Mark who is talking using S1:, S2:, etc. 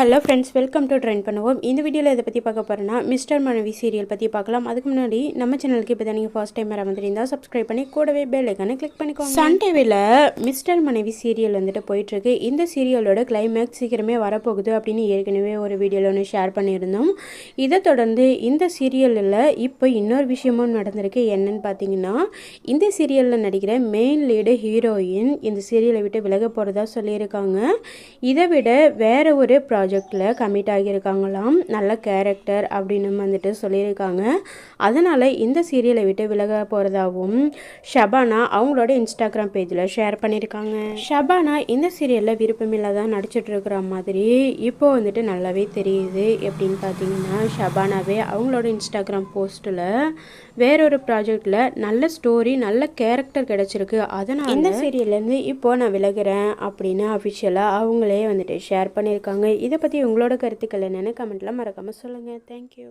S1: Hello friends welcome to train பண்ணுவோம் இந்த வீடியோவில் இதை பற்றி பார்க்க போகிறேன்னா மிஸ்டர் மனைவி சீரியல் பற்றி பார்க்கலாம். அதுக்கு முன்னாடி நம்ம சேனலுக்கு இப்போ தான் நீங்கள் ஃபர்ஸ்ட் டைம் வர வந்துருந்தா சப்ஸ்கிரைப் பண்ணி கூடவே பெல் ஐக்கானை கிளிக் பண்ணிக்கோங்க. சன் டிவியில் மிஸ்டர் மனைவி சீரியல் வந்துட்டு போயிட்டுருக்கு. இந்த சீரியலோட கிளைமேக்ஸ் சீக்கிரமே வரப்போகுது அப்படின்னு ஏற்கனவே ஒரு வீடியோவில் ஒன்று ஷேர் பண்ணியிருந்தோம். இதை தொடர்ந்து இந்த சீரியலில் இப்போ இன்னொரு விஷயமும் நடந்திருக்கு. என்னன்னு பார்த்தீங்கன்னா இந்த சீரியலில் நடிக்கிற மெயின் லீடு ஹீரோயின் இந்த சீரியலை விட்டு விலக போகிறதா சொல்லியிருக்காங்க. இதை விட வேற ஒரு ப்ராஜெக்டில் கமிட் ஆகியிருக்காங்களாம். நல்ல கேரக்டர் அப்படின்னு வந்துட்டு சொல்லியிருக்காங்க. அதனால் இந்த சீரியலை விட்டு விலக போகிறதாகவும் ஷபானா அவங்களோட இன்ஸ்டாகிராம் பேஜில் ஷேர் பண்ணியிருக்காங்க. ஷபானா இந்த சீரியலில் விருப்பமில்லாதான் நடிச்சிட்டு இருக்கிற மாதிரி இப்போ வந்துட்டு நல்லாவே தெரியுது. எப்படின்னு பார்த்தீங்கன்னா ஷபானாவே அவங்களோட இன்ஸ்டாகிராம் போஸ்ட்டில் வேறொரு ப்ராஜெக்டில் நல்ல ஸ்டோரி நல்ல கேரக்டர் கிடச்சிருக்கு. அதனால் இந்த சீரியல்லேருந்து இப்போ நான் விலகிறேன் அப்படின்னு அஃபிஷியலாக அவங்களே வந்துட்டு ஷேர் பண்ணியிருக்காங்க. இதை பற்றி உங்களோட கருத்துக்கள் என்னென்னு கமெண்ட்டில் மறக்காமல் சொல்லுங்கள் தேங்க்யூ